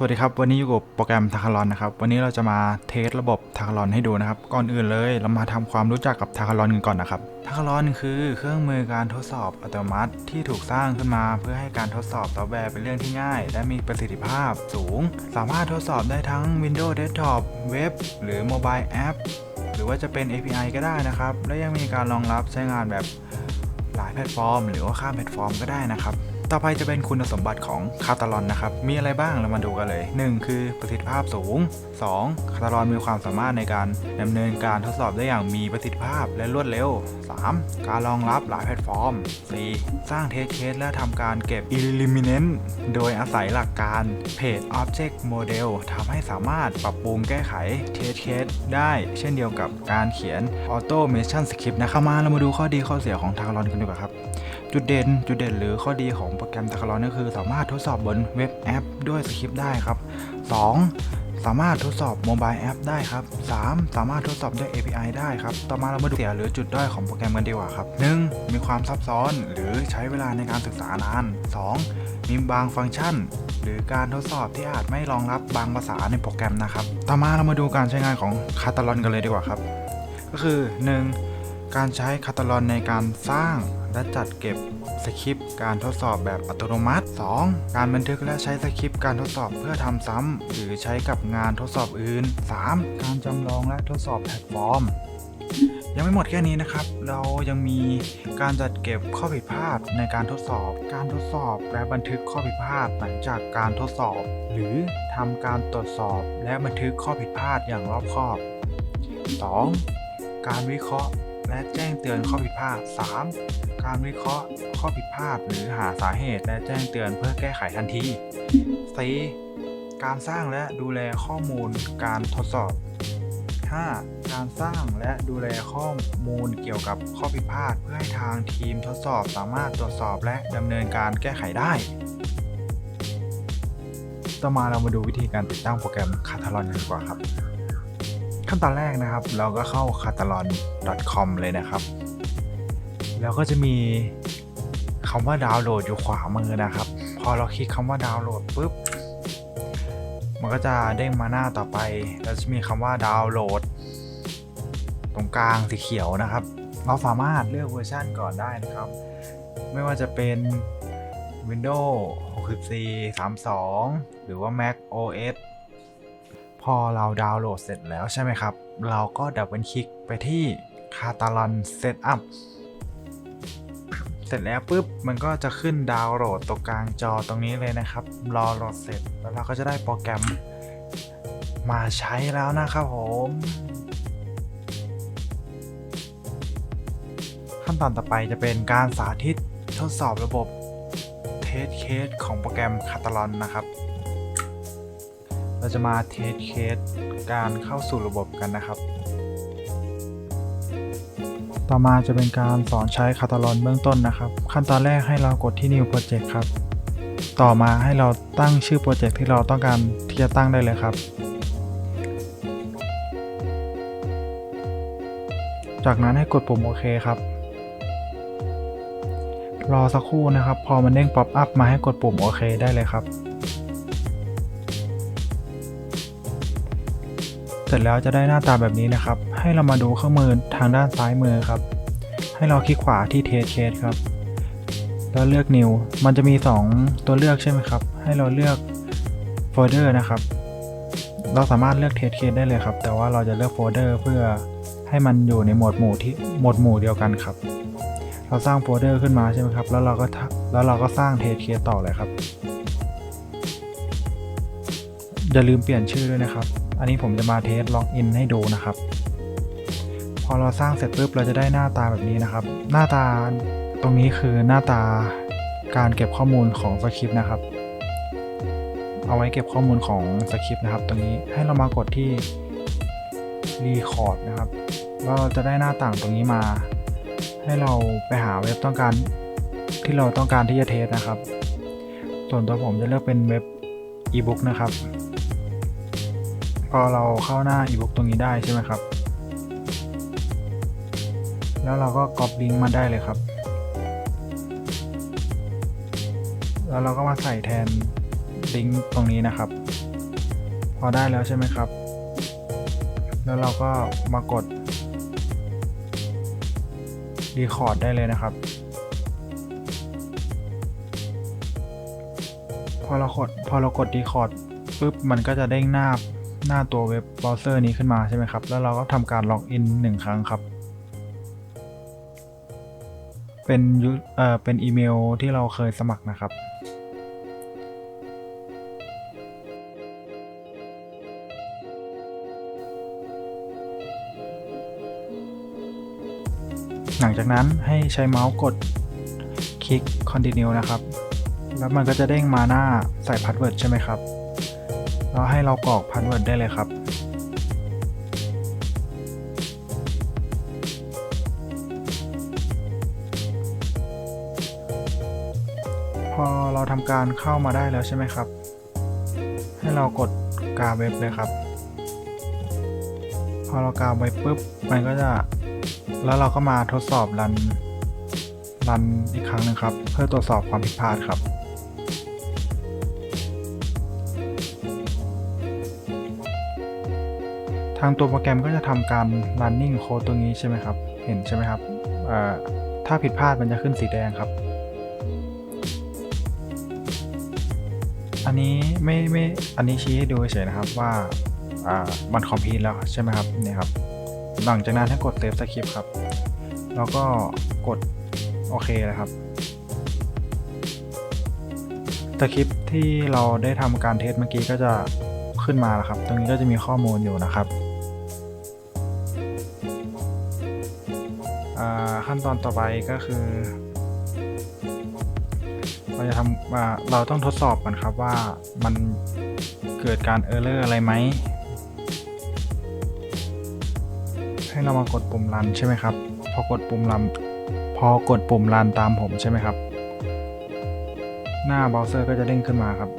สวัสดีครับ วันนี้อยู่กับโปรแกรมทาคารอนนะครับ วันนี้เราจะมาเทสระบบทาคารอนให้ดูนะครับ ก่อนอื่นเลยเรามาทำความรู้จักกับทาคารอนกันก่อนนะครับทาคารอนคือเครื่องมือการทดสอบอัตโนมัติ ที่ถูกสร้างขึ้นมาเพื่อให้การทดสอบซอฟต์แวร์เป็นเรื่องที่ง่าย และมีประสิทธิภาพสูง สามารถทดสอบได้ทั้ง Windows Desktop เว็บหรือ Mobile App หรือว่าจะเป็น API ก็ได้นะครับ และยังมีการรองรับใช้งานแบบหลายแพลตฟอร์ม หรือว่าข้ามแพลตฟอร์มก็ได้นะครับ ต่อไปจะเป็นคุณสมบัติของคาตาลอนนะครับ มีอะไรบ้างเรามาดูกันเลย 1. คือประสิทธิภาพสูง 2. คาตาลอนมีความสามารถในการดำเนินการทดสอบได้อย่างมีประสิทธิภาพและรวดเร็ว 3. การรองรับหลายแพลตฟอร์ม 4. สร้างเทสเคสและทำการเก็บ Eliminate โดยอาศัยหลักการ Page Object Model ทำให้สามารถปรับปรุงแก้ไขเทสเคสได้เช่นเดียวกับการเขียน Automation Script นะครับมาเรามาดูข้อดีข้อเสียของทางลอนกันดีกว่าครับ จุดเด่น จุดเด่นหรือข้อดีของโปรแกรมทาคารอนก็คือสามารถทดสอบบนเว็บแอปด้วยสคริปต์ได้ครับ 2. สามารถทดสอบโมบายแอปได้ครับ 3. สามารถทดสอบด้วย API ได้ครับ ต่อมาเรามาดูเสียหรือจุดด้อยของโปรแกรมกันดีกว่าครับ 1. มีความซับซ้อนหรือใช้เวลาในการศึกษานาน 2. มีบางฟังก์ชัน หรือการทดสอบที่อาจไม่รองรับบางภาษาในโปรแกรมนะครับ ต่อมาเรามาดูการใช้งานของคาตาลอนกันเลยดีกว่าครับ ก็คือ 1. การใช้คาตาลอนในการสร้างและจัดเก็บสคริปต์การทดสอบแบบอัตโนมัติ 2. การบันทึกและใช้สคริปต์การทดสอบเพื่อทำซ้ำหรือใช้กับงานทดสอบอื่น 3. การจำลองและทดสอบแพลตฟอร์ม ยังไม่หมดแค่นี้นะครับ เรายังมีการจัดเก็บข้อผิดพลาดในการทดสอบ การทดสอบและบันทึกข้อผิดพลาดหลังจากการทดสอบ หรือทำการตรวจสอบและบันทึกข้อผิดพลาดอย่างรอบคอบ 2. การวิเคราะห์ และแจ้งเตือนข้อผิดพลาด 3. การวิเคราะห์ข้อผิดพลาดหรือหาสาเหตุ และแจ้งเตือนเพื่อแก้ไขทันที 4. การสร้างและดูแลข้อมูลการทดสอบ 5. การสร้างและดูแลข้อมูลเกี่ยวกับข้อผิดพลาด เพื่อให้ทางทีมทดสอบสามารถตรวจสอบและดำเนินการแก้ไขได้ ต่อมาเรามาดูวิธีการติดตั้งโปรแกรมคาทาลอนกันดีกว่าครับ ขั้นตอนแรกนะครับ เราก็เข้า catalan.com เลยนะครับ แล้วก็จะมีคำว่าดาวน์โหลดอยู่ขวามือนะครับ พอเราคลิกคำว่าดาวน์โหลดปุ๊บ มันก็จะเด้งมาหน้าต่อไป แล้วจะมีคำว่าดาวน์โหลด ตรงกลางสีเขียวนะครับ เราสามารถเลือกเวอร์ชันก่อนได้นะครับ ไม่ว่าจะเป็น Windows 64 32 หรือว่า Mac OS พอเราดาวน์โหลดเสร็จแล้วใช่ไหมครับ เราก็ดับเบิลคลิกไปที่ Catalan Setup เสร็จแล้วปุ๊บมันก็จะขึ้นดาวน์โหลดตรงกลางจอตรงนี้เลยนะครับ รอโหลดเสร็จแล้วเราก็จะได้โปรแกรมมาใช้แล้วนะครับผม ขั้นตอนต่อไปจะเป็นการสาธิตทดสอบระบบเทสเคสของโปรแกรม Catalan นะครับ เราจะมาเทสเคสการเข้าสู่ระบบกันนะครับ ต่อมาจะเป็นการสอนใช้คาตาลอนเบื้องต้นนะครับ ขั้นตอนแรกให้เรากดที่ New Project ครับ ต่อมาให้เราตั้งชื่อโปรเจกต์ที่เราต้องการที่จะตั้งได้เลยครับ จากนั้นให้กดปุ่มโอเคครับรอสักครู่นะครับ พอมันเด้งป๊อปอัพมาให้กดปุ่มโอเคได้เลยครับ เสร็จแล้วจะได้หน้าตาแบบนี้นะครับ ให้เรามาดูเครื่องมือทางด้านซ้ายมือครับ ให้เราคลิกขวาที่เทสเคสครับ แล้วเลือก New มันจะมี 2 ตัวเลือกใช่ไหมครับ ให้เราเลือกโฟลเดอร์นะครับ เราสามารถเลือกเทสเคสได้เลยครับ แต่ว่าเราจะเลือกโฟลเดอร์เพื่อให้มันอยู่ในหมวดหมู่ที่หมวดหมู่เดียวกันครับ เราสร้างโฟลเดอร์ขึ้นมาใช่ไหมครับ แล้วเราก็แล้วเราก็สร้างเทสเคสต่อเลยครับ อย่าลืมเปลี่ยนชื่อด้วยนะครับ อันนี้ผมจะมาเทสล็อกอินให้ดูนะครับ พอเราสร้างเสร็จปุ๊บเราจะได้หน้าตาแบบนี้นะครับ หน้าตาตรงนี้คือหน้าตาการเก็บข้อมูลของสคริปต์นะครับ เอาไว้เก็บข้อมูลของสคริปต์นะครับ ตรงนี้ให้เรามากดที่รีคอร์ดนะครับแล้วเราจะได้หน้าต่างตรงนี้มา ให้เราไปหาเว็บต้องการที่เราต้องการที่จะเทสนะครับ ส่วนตัวผมจะเลือกเป็นเว็บอีบุ๊กนะครับ พอเราเข้าหน้าอีบุ๊กตรงนี้ได้ใช่ไหมครับ แล้วเราก็ก๊อปลิงก์มาได้เลยครับ แล้วเราก็มาใส่แทนลิงก์ตรงนี้นะครับ พอได้แล้วใช่ไหมครับ แล้วเราก็มากดรีคอร์ดได้เลยนะครับ พอเรากดพอเรากดรีคอร์ดปุ๊บมันก็จะเด้งหน้า หน้าตัวเว็บเบราว์เซอร์นี้ขึ้นมาใช่ไหมครับ แล้วเราก็ทำการล็อกอินหนึ่งครั้งครับ เป็นเอ่อเป็นอีเมลที่เราเคยสมัครนะครับหลังจากนั้นให้ใช้เมาส์กดคลิก continue นะครับ แล้วมันก็จะเด้งมาหน้าใส่พาสเวิร์ดใช่ไหมครับ แล้วให้เรากรอกพาสเวิร์ดได้เลยครับพอเราทำการเข้ามาได้แล้วใช่ไหมครับ ให้เรากดกาเว็บเลยครับพอเรากาเว็บปุ๊บ มันก็จะ แล้วเราก็มาทดสอบรัน รันอีกครั้งหนึงครับ เพื่อตรวจสอบความผิดพลาดครับางตัวโปรแกรมก็จะทำการ running code ตรงนี้ใช่ไหมครับ เห็นใช่ไหมครับถ้าผิดพลาดมันจะขึ้นสีแดงครับ อันนี้ไม่ไม่อันนี้ชี้ให้ดูเฉยนะครับว่ามันคอมพิวแล้วใช่ไหมครับเนี่ยครับ หลังจากนั้นให้กด save script ครับ แล้วก็กดโอเคนะครับสคริปต์ที่เราได้ทำการเทสเมื่อกี้ก็จะขึ้นมาแล้วครับ ตรงนี้ก็จะมีข้อมูลอยู่นะครับ ขั้นตอนต่อไปก็คือ เราจะทำอ่าเราต้องทดสอบก่อนครับว่ามันเกิดการเออร์เลอร์อะไรไหม ให้เรามากดปุ่มรันใช่ไหมครับ พอกดปุ่มรันพอกดปุ่มรันตามผมใช่ไหมครับ หน้าเบราว์เซอร์ก็จะเด้งขึ้นมาครับ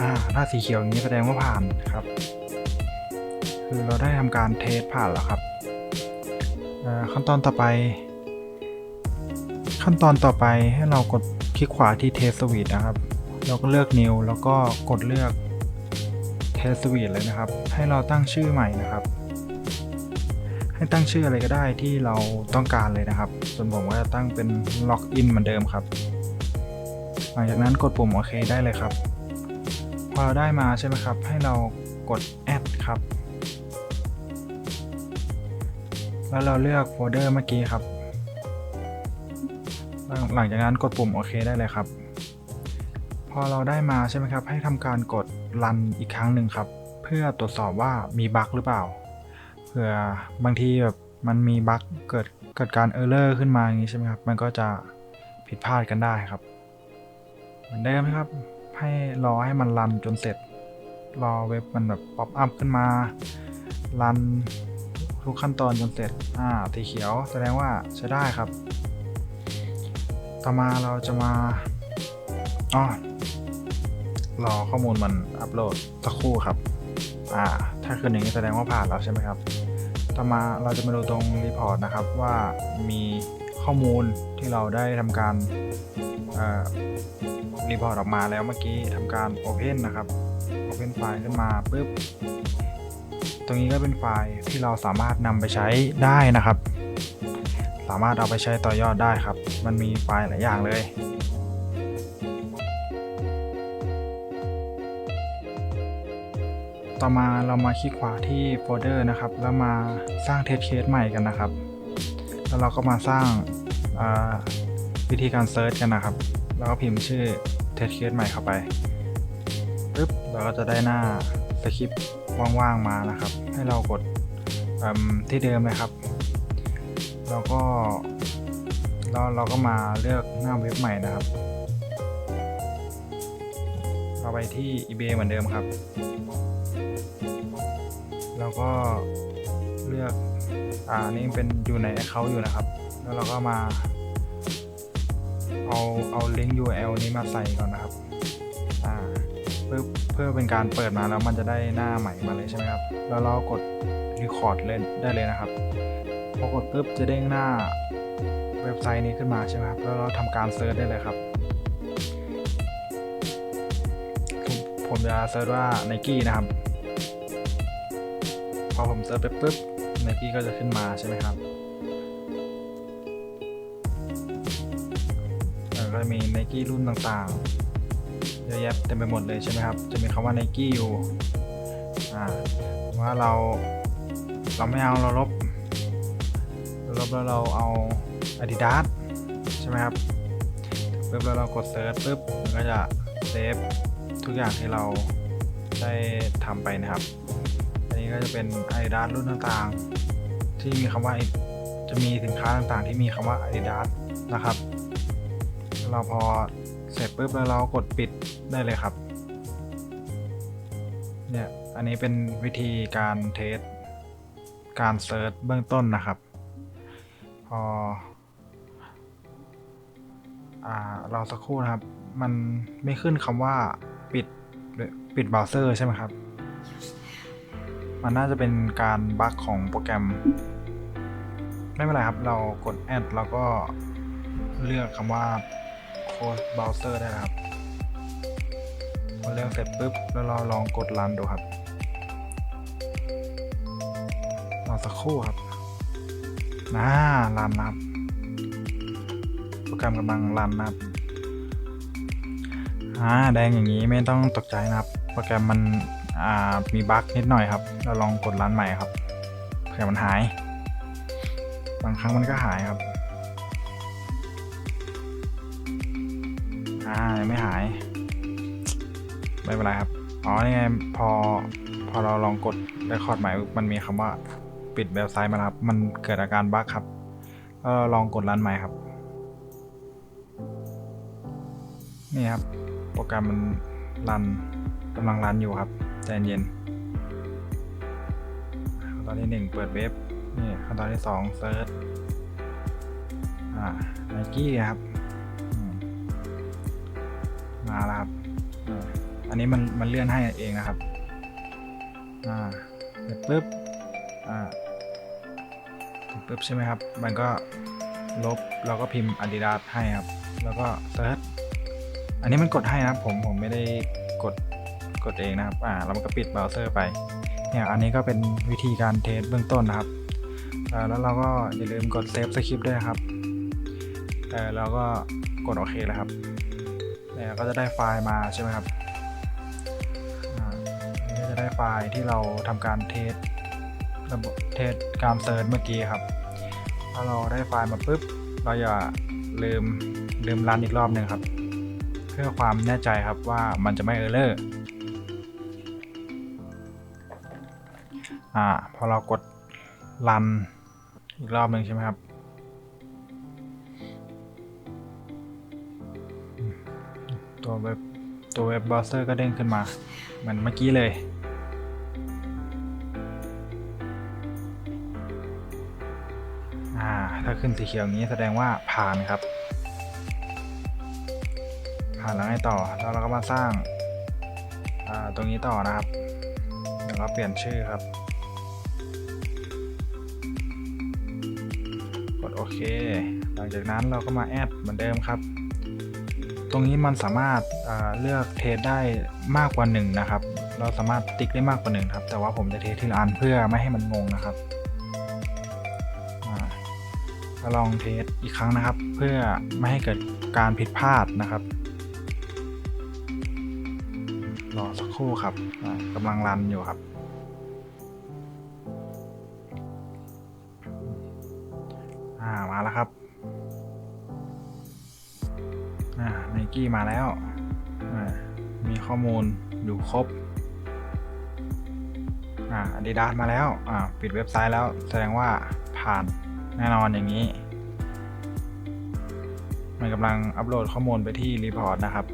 อ่าถ้าสีเขียวอย่างนี้แสดงว่าผ่านครับ คือเราได้ทำการเทสผ่านแล้วครับขั้นตอนต่อไป ขั้นตอนต่อไปให้เรากดคลิกขวาที่เทสสวีทนะครับเราก็เลือก new แล้วก็กดเลือก Test Suite เลยนะครับ ให้เราตั้งชื่อใหม่นะครับ ให้ตั้งชื่ออะไรก็ได้ที่เราต้องการเลยนะครับ ส่วนผมก็จะตั้งเป็น Login เหมือนเดิมครับ หลังจากนั้นกดปุ่มโอเคได้เลยครับ พอเราได้มาใช่ไหมครับ ให้เรากด Add ครับ แล้วเราเลือกโฟลเดอร์เมื่อกี้ครับ หลังจากนั้นกดปุ่มโอเคได้เลยครับ พอเราได้มาใช่ไหมครับ ให้ทำการกดรันอีกครั้งหนึ่งครับ เพื่อตรวจสอบว่ามีบั๊กหรือเปล่า เผื่อบางทีแบบมันมีบั๊กเกิดเกิดการเออร์เลอร์ขึ้นมาอย่างนี้ใช่ไหมครับ มันก็จะผิดพลาดกันได้ครับ เหมือนเดิมนะครับ ให้รอให้มันรันจนเสร็จ รอเว็บมันแบบป๊อปอัพขึ้นมา รัน ทุกขั้นตอนจนเสร็จ อ่าสีเขียวแสดงว่าใช้ได้ครับ ต่อมาเราจะมาอ๋อรอข้อมูลมันอัปโหลดสักครู่ครับ อ่า ถ้าขึ้นอย่างนี้แสดงว่าผ่านแล้วใช่ไหมครับ ต่อมาเราจะมาดูตรงรีพอร์ตนะครับว่ามีข้อมูลที่เราได้ทำการรีพอร์ตออกมาแล้วเมื่อกี้ทำการ Open นนะครับ Open ไฟล์ขึ้นมาปุ๊บ รงนี้ก็เป็นไฟล์ที่เราสามารถนำไปใช้ได้นะครับ สามารถเอาไปใช้ต่อยอดได้ครับ มันมีไฟล์หลายอย่างเลยต่อมาเรามาคลิกขวาที่โฟลเดอร์นะครับ แล้วมาสร้างเทสเคสใหม่กันนะครับ แล้วเราก็มาสร้างวิธีการเซิร์ชกันนะครับ แล้วก็พิมพ์ชื่อเทสเคสใหม่เข้าไปปึ๊บเราก็จะได้หน้าสคริปต์ว่างๆมานะครับ ให้เรากดที่เดิมเลยครับแล้วก็เราเราก็มาเลือกหน้าเว็บใหม่นะครับเราไปที่ eBay เหมือนเดิมครับ แล้วก็เลือก อ่า นี่เป็นอยู่ใน Account อยู่นะครับ แล้วเราก็มา เอา เอาลิงก์ URL นี้มาใส่ก่อนนะครับ เพื่อเพื่อเป็นการเปิดมาแล้วมันจะได้หน้าใหม่มาเลยใช่ไหมครับ แล้วเรากด Record เล่นได้เลยนะครับ พอกดปุ๊บจะเด้งหน้าเว็บไซต์นี้ขึ้นมาใช่ไหมครับ แล้วเราทำการเซิร์ชได้เลยครับ ผมจะเซิร์ชว่า Nike นะครับ พอผมเซิร์ชไปปุ๊บ Nike ก็จะขึ้นมาใช่ไหมครับแล้วก็มี Nike รุ่นต่างๆ อะแยะเต็มไปหมดเลยใช่ไหมครับ จะมีคำว่า Nike อยู่อ่าว่าเราเราไม่เอาเราลบเราลบแล้วเราเอา Adidas ใช่ไหมครับปุ๊บแล้วเรากดเซิร์ชปุ๊บมันก็จะเซฟทุกอย่างที่เราได้ทำไปนะครับ อันนี้ก็จะเป็น Adidas รุ่นต่างๆ ที่มีคำว่าจะมีสินค้าต่างๆ ที่มีคำว่า Adidas นะครับ เราพอ เสร็จปุ๊บแล้วเรากดปิดได้เลยครับ เนี่ย อันนี้เป็นวิธีการเทส การเซิร์ชเบื้องต้นนะครับ พออ่าเราสักครู่นะครับ มันไม่ขึ้นคำว่าปิดปิดเบราว์เซอร์ใช่ไหมครับ มันน่าจะเป็นการบั๊กของโปรแกรม ไม่เป็นไรครับ เรากดแอดแล้วก็เลือกคำว่า close browser ได้นะครับพอเลือกเสร็จปุ๊บ แล้วเราลองกดรันดูครับรอสักครู่ครับน่ารันนะครับ โปรแกรมกำลังรันนะครับอ่าแดงอย่างนี้ไม่ต้องตกใจนะครับ โปรแกรมมันอ่ามีบั๊กนิดหน่อยครับ เราลองกดรันใหม่ครับเผื่อมันหาย บางครั้งมันก็หายครับ อ่ายังไม่หาย ไม่เป็นไรครับ อ๋อ นี่ไง พอ พอเราลองกดเรคคอร์ดใหม่ มันมีคำว่าปิดเว็บไซต์มาแล้วครับ มันเกิดอาการบั๊กครับก็ลองกดรันใหม่ครับ นี่ครับ โปรแกรมมันรันกำลังรันอยู่ครับใจเย็นขั้นตอนที่หนึ่งเปิดเว็บ นี่ขั้นตอนที่สองเซิร์ช อ่าไนกี้ครับ แล้วครับอ่าอันนี้มันมันเลื่อนให้เองนะครับ อ่าเสร็จปุ๊บ อ่าปุ๊บใช่ไหมครับ มันก็ลบเราก็พิมพ์ Adidas ให้ครับ แล้วก็เซิร์ช อันนี้มันกดให้นะครับ ผมผมไม่ได้กดกดเองนะครับ อ่าแล้วมันก็ปิดเบราว์เซอร์ไป เนี่ยอันนี้ก็เป็นวิธีการเทสเบื้องต้นนะครับแล้วเราก็อย่าลืมกดเซฟสคริปต์ด้วยครับเออเราก็กดโอเคแล้วครับ เนี่ยก็จะได้ไฟล์มาใช่ไหมครับอ่าอันนี้ก็จะได้ไฟล์ที่เราทำการเทสระบบเทสการเซิร์ชเมื่อกี้ครับถ้าเราได้ไฟล์มาปุ๊บ เราอย่าลืมลืมรันอีกรอบหนึ่งครับ เพื่อความแน่ใจครับว่ามันจะไม่เออร์เลอร์อ่าพอเรากดรันอีกรอบหนึ่งใช่ไหมครับ ตัวเว็บตัวเว็บเบราว์เซอร์ก็เด้งขึ้นมา เหมือนเมื่อกี้เลย อ่า ถ้าขึ้นสีเขียวนี้แสดงว่าผ่านครับ ผ่านแล้วไงต่อ แล้วเราก็มาสร้างอ่าตรงนี้ต่อนะครับ เดี๋ยวเราเปลี่ยนชื่อครับ กดโอเค หลังจากนั้นเราก็มาแอดเหมือนเดิมครับ ตรงนี้มันสามารถเลือกเทสได้มากกว่า1นะครับ เราสามารถติ๊กได้มากกว่า1ครับ แต่ว่าผมจะเทสทีละอันเพื่อไม่ให้มันงงนะครับลองเทสอีกครั้งนะครับ เพื่อไม่ให้เกิดการผิดพลาดนะครับรอสักครู่ครับกำลังรันอยู่ครับ อ่ามาแล้วครับ อ่าไนกี้มาแล้วอ่ามีข้อมูลอยู่ครบอ่าอดิดาสมาแล้วอ่าปิดเว็บไซต์แล้วแสดงว่าผ่านแน่นอนอย่างนี้ มันกำลังอัปโหลดข้อมูลไปที่รีพอร์ตนะครับ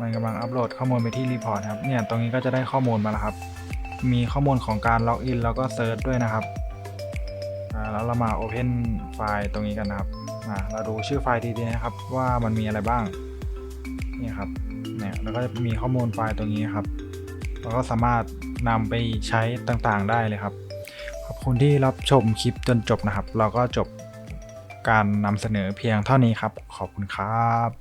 มันกำลังอัปโหลดข้อมูลไปที่รีพอร์ตครับเนี่ยตรงนี้ก็จะได้ข้อมูลมาแล้วครับ มีข้อมูลของการล็อกอินแล้วก็เซิร์ชด้วยนะครับแล้วเรามา Open ไฟล์ตรงนี้กันนะครับเราดูชื่อไฟล์ดีๆนะครับ ว่ามันมีอะไรบ้างนี่ครับเนี่ยแล้วก็จะมีข้อมูลไฟล์ตรงนี้ครับเราก็สามารถนำไปใช้ต่างๆได้เลยครับ ขอบคุณที่รับชมคลิปจนจบนะครับ เราก็จบการนำเสนอเพียงเท่านี้ครับ ขอบคุณครับ